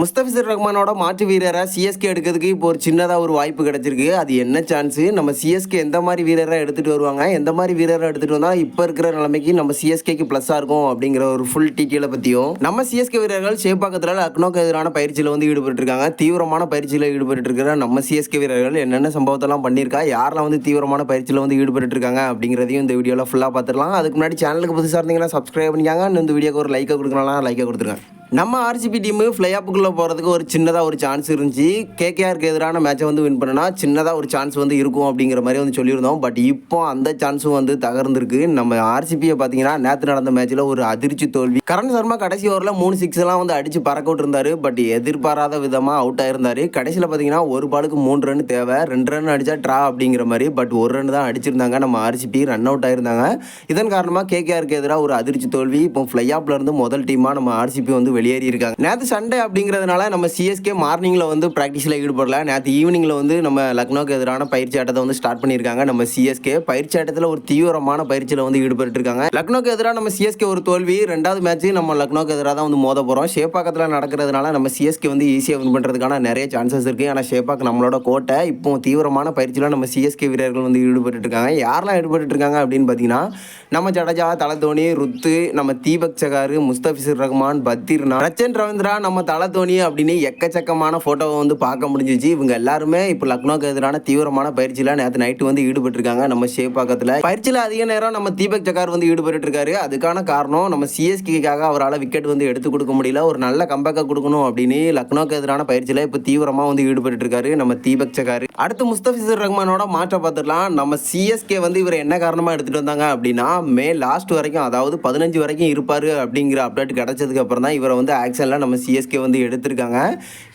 முஸ்தபிசர் ரஹ்மானோட மாற்று வீரராக சிஎஸ்கே எடுக்கிறதுக்கு இப்போ ஒரு சின்னதாக ஒரு வாய்ப்பு கிடச்சிருக்கு. அது என்ன சான்ஸு நம்ம சிஎஸ்கே எந்த மாதிரி வீரராக எடுத்துகிட்டு வருவாங்க? எந்த மாதிரி வீரராக எடுத்துகிட்டு வந்தால் இப்போ இருக்கிற நிலைமைக்கு நம்ம சிஎஸ்கேக்கு ப்ளஸ்ஸாக இருக்கும் அப்படிங்கிற ஒரு ஃபுல் டீட்டெயிலை பற்றியும் நம்ம சிஎஸ்கே வீரர்கள் சேப்பாக்கத்தில் லக்னோக்கு எதிரான பயிற்சியில் வந்து ஈடுபட்டுருக்காங்க. தீவிரமான பயிற்சியில் ஈடுபட்டுருக்கிற நம்ம சிஎஸ்கே வீரர்கள் என்னென்ன சம்பவத்தெல்லாம் பண்ணியிருக்கா? யாரெல்லாம் வந்து தீவிரமான பயிற்சியில் வந்து ஈடுபட்டுருக்காங்க அப்படிங்கிறதையும் இந்த வீடியோவில் ஃபுல்லாக பார்த்துடலாம். அதுக்கு முன்னாடி சேனலுக்கு புதுசாக இருந்தீங்கன்னா சப்ஸ்கிரைப் பண்ணிக்காங்க. இந்த வீடியோக்கு ஒரு லைக்கை கொடுக்கலாம் லைக்கை கொடுத்துருங்க. நம்ம ஆர்சிபி டீமு ஃப்ளை ஆப்புக்குள்ளே போகிறதுக்கு ஒரு சின்னதாக ஒரு சான்ஸ் இருந்துச்சு. கேகேஆருக்கு எதிரான மேட்சை வந்து வின் பண்ணனா சின்னதாக ஒரு சான்ஸ் வந்து இருக்கும் அப்படிங்கிற மாதிரி வந்து சொல்லியிருந்தோம். பட் இப்போ அந்த சான்ஸும் வந்து தகர்ந்துருக்கு. நம்ம ஆர்சிபியை பார்த்தீங்கன்னா நேற்று நடந்த மேட்ச்சில் ஒரு அதிர்ச்சி தோல்வி. கரண் சர்மா கடைசி ஓவரில் மூணு சிக்ஸ் எல்லாம் வந்து அடித்து பறக்க விட்டுருந்தார். பட் எதிர்பாராத விதமாக அவுட் ஆயிருந்தாரு. கடைசியில் பார்த்தீங்கன்னா ஒரு பாலுக்கு மூணு ரன் தேவை. ரெண்டு ரன் அடித்தா ட்ரா அப்படிங்கிற மாதிரி. பட் ஒரு ரன் தான் அடிச்சிருந்தாங்க. நம்ம ஆர்சிபி ரன் அவுட் ஆயிருந்தாங்க. இதன் காரணமாக கேகேஆருக்கு எதிராக ஒரு அதிர்ச்சி தோல்வி. இப்போ ஃப்ளை ஆப்லேருந்து முதல் டீமாக நம்ம ஆர்சிபி வந்து வெளியேறி இருக்காங்க. நேற்று சண்டே அப்படிங்கிறதுனால நம்ம சிஎஸ்கே மார்னிங்கில் வந்து ப்ராக்டிஸில் ஈடுபடல. நேற்று ஈவினிங்கில் வந்து நம்ம லக்னோக்கு எதிரான பயிற்சி ஆட்டத்தை வந்து ஸ்டார்ட் பண்ணியிருக்காங்க. நம்ம சிஎஸ்கே பயிற்சி ஆட்டத்தில் ஒரு தீவிரமான பயிற்சியில் வந்து ஈடுபட்டு இருக்காங்க லக்னோக்கு எதிராக நம்ம சிஎஸ்கே ஒரு தோல்வி ரெண்டாவது மேட்ச் நம்ம லக்னோக்கு எதிராக தான் வந்து மோத போகிறோம் ஷேப்பாக்கத்தில் நடக்கிறதுனால நம்ம சிஎஸ்கே வந்து ஈஸியாக வின் பண்ணுறதுக்கான நிறைய சான்சஸ் இருக்குது ஆனால் ஷேப்பாக் நம்மளோட கோட்டை இப்போ தீவிரமான பயிற்சியில் நம்ம சிஎஸ்கே வீரர்கள் வந்து ஈடுபட்டு இருக்காங்க யாரெல்லாம் ஈடுபட்டு இருக்காங்க அப்படின்னு பார்த்தீங்கன்னா நம்ம ஜடேஜா தலை தோனி ருத்து நம்ம தீபக் சகாரு முஸ்தபிசுர் ரஹ்மான் பத்திர்னா ரச்சன் ரவீந்திரா நம்ம தலை தோனி அப்படின்னு எக்கச்சக்கமான ஃபோட்டோவை வந்து பார்க்க முடிஞ்சிச்சு. இவங்க எல்லாருமே இப்போ லக்னோக்கு எதிரான தீவிரமான பயிற்சியில் நேற்று நைட்டு வந்து ஈடுபட்டிருக்காங்க. நம்ம ஷேப்பாக்கத்தில் பயிற்சியில் அதிக நேரம் நம்ம தீபக் சகார் வந்து ஈடுபட்டு இருக்காரு அதுக்கான காரணம் நம்ம சிஎஸ்கேக்காக அவரால் விக்கெட் வந்து எடுத்து கொடுக்க முடியல. ஒரு நல்ல கம்பேக்கை கொடுக்கணும் அப்படின்னு லக்னோக்கு எதிரான பயிற்சியில் இப்போ தீவிரமாக வந்து ஈடுபட்டு இருக்காரு நம்ம தீபக் சகார் அடுத்து முஸ்தபிசர் ரஹ்மானோட மாற்ற பார்த்துடலாம். நம்ம சிஎஸ்கே வந்து இவர் என்ன காரணமாக எடுத்துகிட்டு வந்தாங்க அப்படின்னா மே லாஸ்ட் வரைக்கும் அதாவது பதினஞ்சு வரைக்கும் இருப்பார் அப்படிங்கிற அப்டேட் கிடச்சதுக்கு அப்புறம் தான் இவரை வந்து ஆக்ஷன்லாம் நம்ம சிஎஸ்கே வந்து எடுத்திருக்காங்க.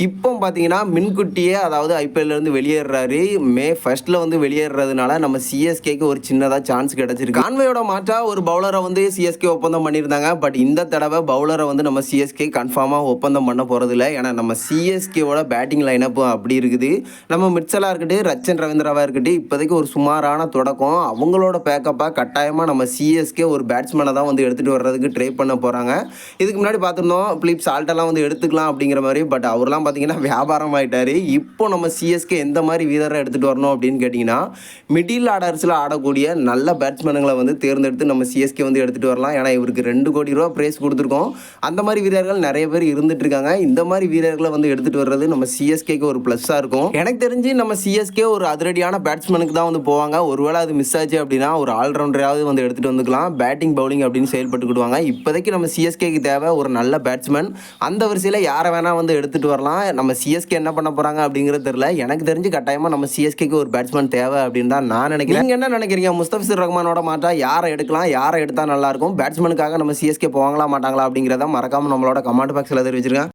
இப்போ பார்த்தீங்கன்னா மின்குட்டியே அதாவது ஐபிஎல்லேருந்து வெளியேறாரு. மே ஃபஸ்ட்டில் வந்து வெளியேறதுனால நம்ம சிஎஸ்கேக்கு ஒரு சின்னதாக சான்ஸ் கிடச்சிருக்கு. கான்வேயோட மாற்றா ஒரு பவுலரை வந்து சிஎஸ்கே ஒப்பந்தம் பண்ணியிருந்தாங்க. பட் இந்த தடவை பவுலரை வந்து நம்ம சிஎஸ்கே கன்ஃபார்மாக ஒப்பந்தம் பண்ண போகிறதில்ல ஏன்னா நம்ம சிஎஸ்கேவோட பேட்டிங் லைனப் அப்படி இருக்குது. நம்ம மிட்சலாக இருக்கட்டும் ரச்சன் ரவீந்திராவாக இருக்கட்டும் இப்போதைக்கு ஒரு சுமாரான தொடக்கம். அவங்களோட பேக்கப்பாக கட்டாயமாக நம்ம சிஎஸ்கே ஒரு பேட்ஸ்மேனை தான் வந்து எடுத்துகிட்டு வர்றதுக்கு ட்ரை பண்ண போகிறாங்க இதுக்கு முன்னாடி பார்த்துருந்தோம் பிலிப் சால்ட்டெல்லாம் வந்து எடுத்துக்கலாம் அப்படிங்கிற மாதிரி பட் அவர்லாம் பார்த்தீங்கன்னா வியாபாரம் ஆகிட்டார் இப்போ நம்ம சிஎஸ்கே எந்த மாதிரி வீரரை எடுத்துகிட்டு வரணும் அப்படின்னு கேட்டிங்கன்னா மிடில் ஆர்டர்ஸில் ஆடக்கூடிய நல்ல பேட்ஸ்மேனுங்களை வந்து தேர்ந்தெடுத்து நம்ம சிஎஸ்கே வந்து எடுத்துகிட்டு வரலாம். ஏன்னா இவருக்கு ரெண்டு கோடி ரூபா ப்ரைஸ் கொடுத்துருக்கோம். அந்த மாதிரி வீரர்கள் நிறைய பேர் இருந்துட்டு இருக்காங்க. இந்த மாதிரி வீரர்களை வந்து எடுத்துகிட்டு வர்றது நம்ம சிஎஸ்கேக்கு ஒரு ப்ளஸ்ஸாக இருக்கும். எனக்கு தெரிஞ்சு நம்ம சிஎஸ்கே ஒரு அதிரடியான பேட்ஸ்மேனுக்கு தான் வந்து போவாங்க. ஒருவேளை அது மிஸ் ஆச்சு அப்படின்னா ஒரு ஆல்ரவுண்டராவது வந்து எடுத்துகிட்டு வந்துக்கலாம். பேட்டிங் பவுலிங் அப்படின்னு செயல்பட்டுக்கிடுவாங்க. இப்போதைக்கு நம்ம சிஎஸ்கேக்கு தேவை ஒரு நல்ல பேட்ஸ்மேன் அந்த வரிசையில் யாரை வேணால் வந்து எடுத்துகிட்டு வரலாம். நம்ம சிஎஸ்கே என்ன பண்ண போகிறாங்க அப்படிங்கிறது தெரியல. எனக்கு தெரிஞ்சு கட்டாயமாக நம்ம சிஎஸ்கேக்கு ஒரு பேட்ஸ்மேன் தேவை அப்படின்னு தான் நான் நினைக்கிறேன். நீங்கள் என்ன நினைக்கிறீங்க? முஸ்தபிசர் ரஹ்மானோட மாட்டா யாரை எடுக்கலாம்? யாரை எடுத்தால் நல்லாயிருக்கும் பேட்ஸ்மேனுக்காக நம்ம சிஎஸ்கே போவாங்களா மாட்டாங்களா அப்படிங்கிறத மறக்காமல் நம்மளோட கமெண்ட் பாக்ஸில் தெரிவிச்சிருக்கேன்